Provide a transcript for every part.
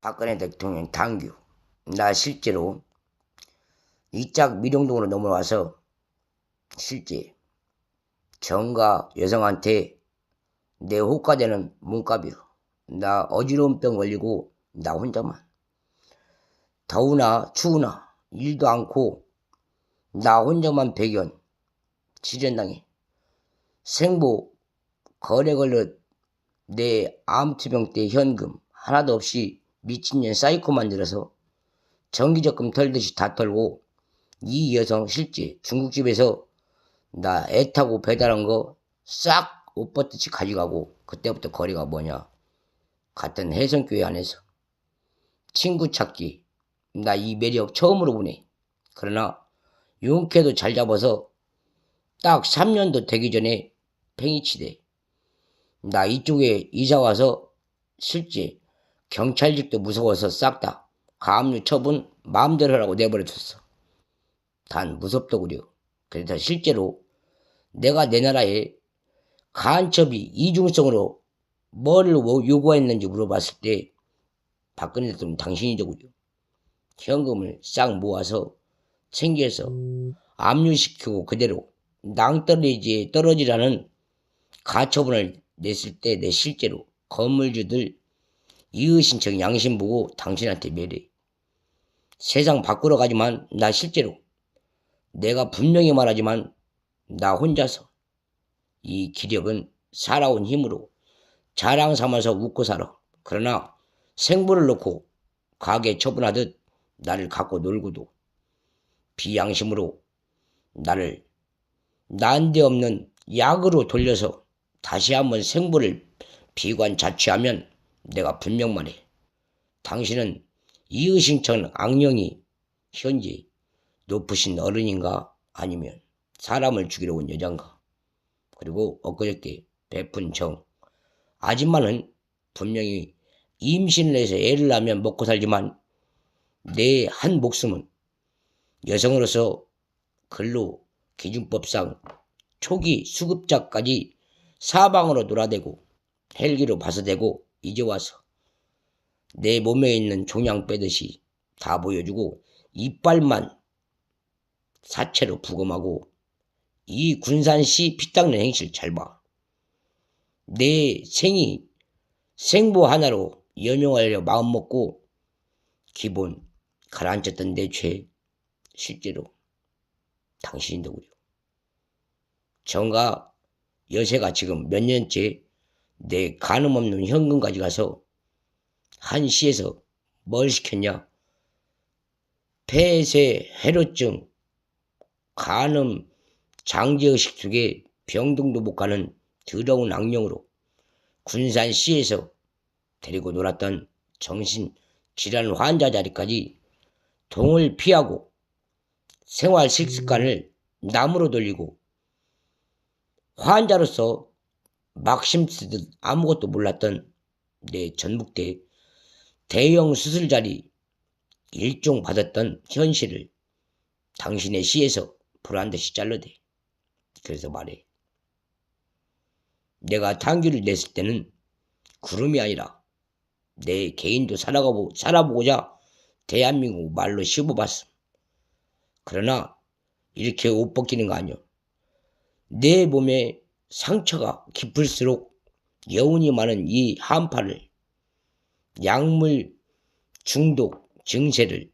박근혜 대통령 당규. 나 실제로 이짝 미령동으로 넘어와서 실제 정가 여성한테 내 호가되는 몸값이요. 나 어지러운 병 걸리고 나 혼자만. 더우나 추우나 일도 않고 나 혼자만 배견 치료당해. 생보 거래 걸려 내 암투병 때 현금 하나도 없이 미친년 사이코 만들어서 전기적금 털듯이 다 털고 이 여성 실제 중국집에서 나 애 타고 배달한 거 싹 옷벗듯이 가져가고 그때부터 거리가 뭐냐? 같은 해성교회 안에서 친구 찾기. 나 이 매력 처음으로 보네. 그러나 용케도 잘 잡아서 딱 3년도 되기 전에 팽이치대. 나 이쪽에 이사 와서 실제 경찰직도 무서워서 싹 다 가압류 처분 마음대로 하라고 내버려뒀어. 단 무섭더구려. 그래서 실제로 내가 내 나라에 간첩이 이중성으로 뭐를 요구했는지 물어봤을 때 박근혜 대통령 당신이더구려. 현금을 싹 모아서 챙겨서 압류시키고 그대로 낭떠러지에 떨어지라는 가처분을 냈을 때 내 실제로 건물주들 이의신청 양심 보고 당신한테 매래. 세상 바꾸러 가지만 나 실제로 내가 분명히 말하지만 나 혼자서 이 기력은 살아온 힘으로 자랑 삼아서 웃고 살아. 그러나 생부를 놓고 가게 처분하듯 나를 갖고 놀고도 비양심으로 나를 난데없는 약으로 돌려서 다시 한번 생부를 비관 자취하면 내가 분명 말해. 당신은 이의신청 악령이 현재 높으신 어른인가 아니면 사람을 죽이러 온 여잔가. 그리고 엊그저께 베푼 정. 아줌마는 분명히 임신을 해서 애를 낳으면 먹고 살지만 내 한 목숨은 여성으로서 근로 기준법상 초기 수급자까지 사방으로 놀아대고 헬기로 봐서대고 이제 와서 내 몸에 있는 종양 빼듯이 다 보여주고 이빨만 사체로 부검하고 이 군산시 피 닦는 행실 잘 봐. 내 생이 생보 하나로 여명하려 마음먹고 기본 가라앉혔던 내 죄 실제로 당신인데고요. 정가 여세가 지금 몇 년째 내 가늠 없는 현금 가져가서 한 시에서 뭘 시켰냐? 폐쇄 해로증, 간음, 장제의식 속에 병동도 못 가는 더러운 악령으로 군산시에서 데리고 놀았던 정신 질환 환자 자리까지 동을 피하고 생활 식습관을 남으로 돌리고 환자로서 막심 쓰듯 아무것도 몰랐던 내 전북대 대형 수술 자리 일종 받았던 현실을 당신의 시에서 불안듯이 잘라대. 그래서 말해. 내가 tan기를 냈을 때는 구름이 아니라 내 개인도 살아가고, 살아보고자 대한민국 말로 씹어봤음. 그러나 이렇게 옷 벗기는 거 아니오. 내 몸에 상처가 깊을수록 여운이 많은 이 한파를 약물 중독 증세를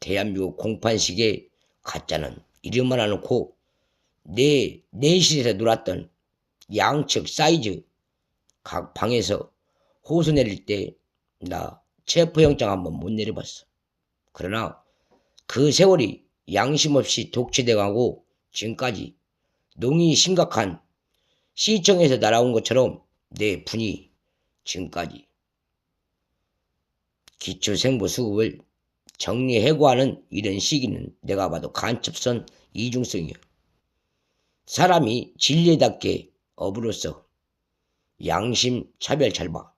대한민국 공판식에 가짜는 이름만 해놓고 내 내실에서 놀았던 양측 사이즈 각 방에서 호소 내릴 때 나 체포 영장 한번 못 내려봤어. 그러나 그 세월이 양심 없이 독취돼가고 지금까지 농이 심각한 시청에서 날아온 것처럼 내 분이 지금까지 기초생보 수급을 정리해고하는 이런 시기는 내가 봐도 간첩선 이중성이요. 사람이 진리답게 업으로서 양심 차별 잘 봐.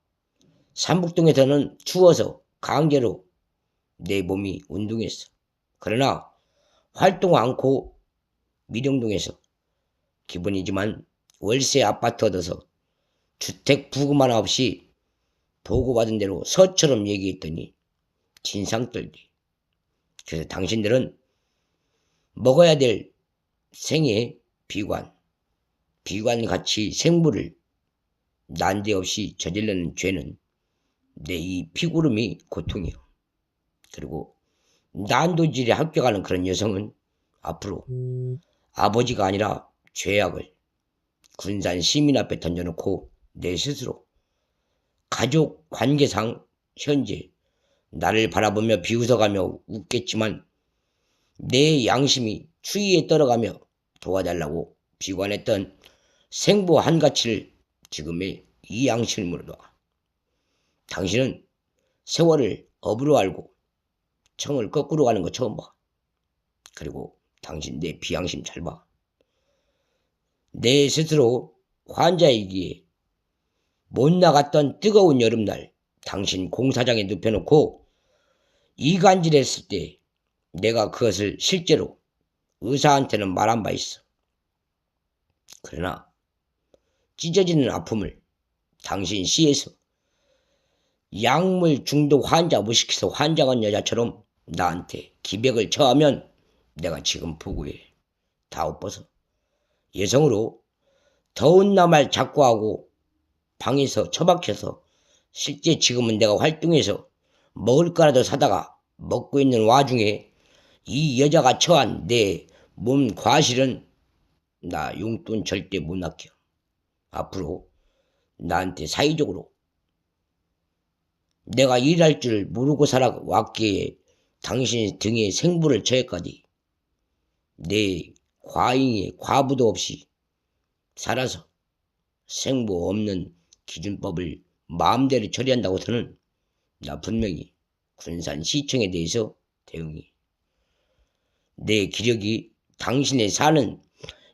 삼북동에서는 추워서 강제로 내 몸이 운동했어. 그러나 활동 않고 미령동에서 기분이지만 월세 아파트 얻어서 주택 부금 하나 없이 보고받은 대로 서처럼 얘기했더니 진상 떨기. 그래서 당신들은 먹어야 될 생의 비관, 비관같이 생물을 난데없이 저지르는 죄는 내 이 피구름이 고통이요. 그리고 난도질에 합격하는 그런 여성은 앞으로 아버지가 아니라 죄악을 군산 시민 앞에 던져놓고 내 스스로 가족 관계상 현재 나를 바라보며 비웃어가며 웃겠지만 내 양심이 추위에 떨어가며 도와달라고 비관했던 생보 한가치를 지금의 이 양심으로 놔. 당신은 세월을 업으로 알고 청을 거꾸로 가는 거 처음 봐. 그리고 당신 내 비양심 잘 봐. 내 스스로 환자이기에 못 나갔던 뜨거운 여름날 당신 공사장에 눕혀놓고 이간질했을 때 내가 그것을 실제로 의사한테는 말한 바 있어. 그러나 찢어지는 아픔을 당신 시에서 약물 중독 환자 무식해서 환장한 여자처럼 나한테 기백을 처하면 내가 지금 부구해 다 엎어서 여성으로 더운 나말 자꾸 하고 방에서 처박혀서 실제 지금은 내가 활동해서 먹을 거라도 사다가 먹고 있는 와중에 이 여자가 처한 내 몸 과실은 나 용돈 절대 못 아껴. 앞으로 나한테 사회적으로 내가 일할 줄 모르고 살아왔기에 당신 등에 생부를 처했까지 내 과잉에 과부도 없이 살아서 생부 없는 기준법을 마음대로 처리한다고서는 나 분명히 군산시청에 대해서 대응이 내 기력이 당신의 사는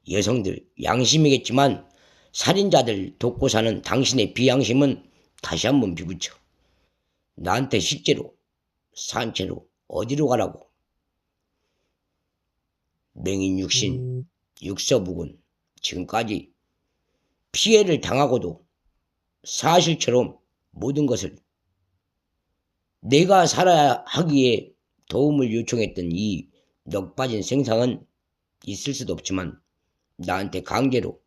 여성들 양심이겠지만 살인자들 돕고 사는 당신의 비양심은 다시 한번 비붙여 나한테 실제로 산채로 어디로 가라고 맹인 육신 육서부군 지금까지 피해를 당하고도 사실처럼 모든 것을 내가 살아야 하기에 도움을 요청했던 이 넉빠진 생상은 있을 수도 없지만 나한테 강제로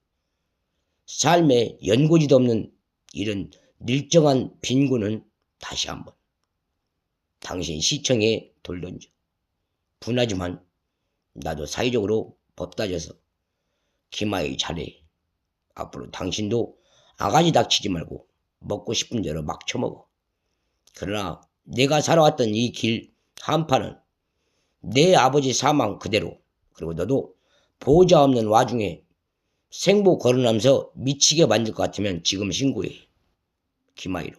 삶에 연고지도 없는 이런 늘정한 빈곤은 다시 한번 당신 시청에 돌던져. 분하지만 나도 사회적으로 법 따져서 기마에 잘해 앞으로 당신도 아가지 닥치지 말고 먹고 싶은 대로 막 처먹어 그러나 내가 살아왔던 이 길 한판은 내 아버지 사망 그대로 그리고 너도 보호자 없는 와중에 생보 거론하면서 미치게 만들 것 같으면 지금 신고해. 기마이로.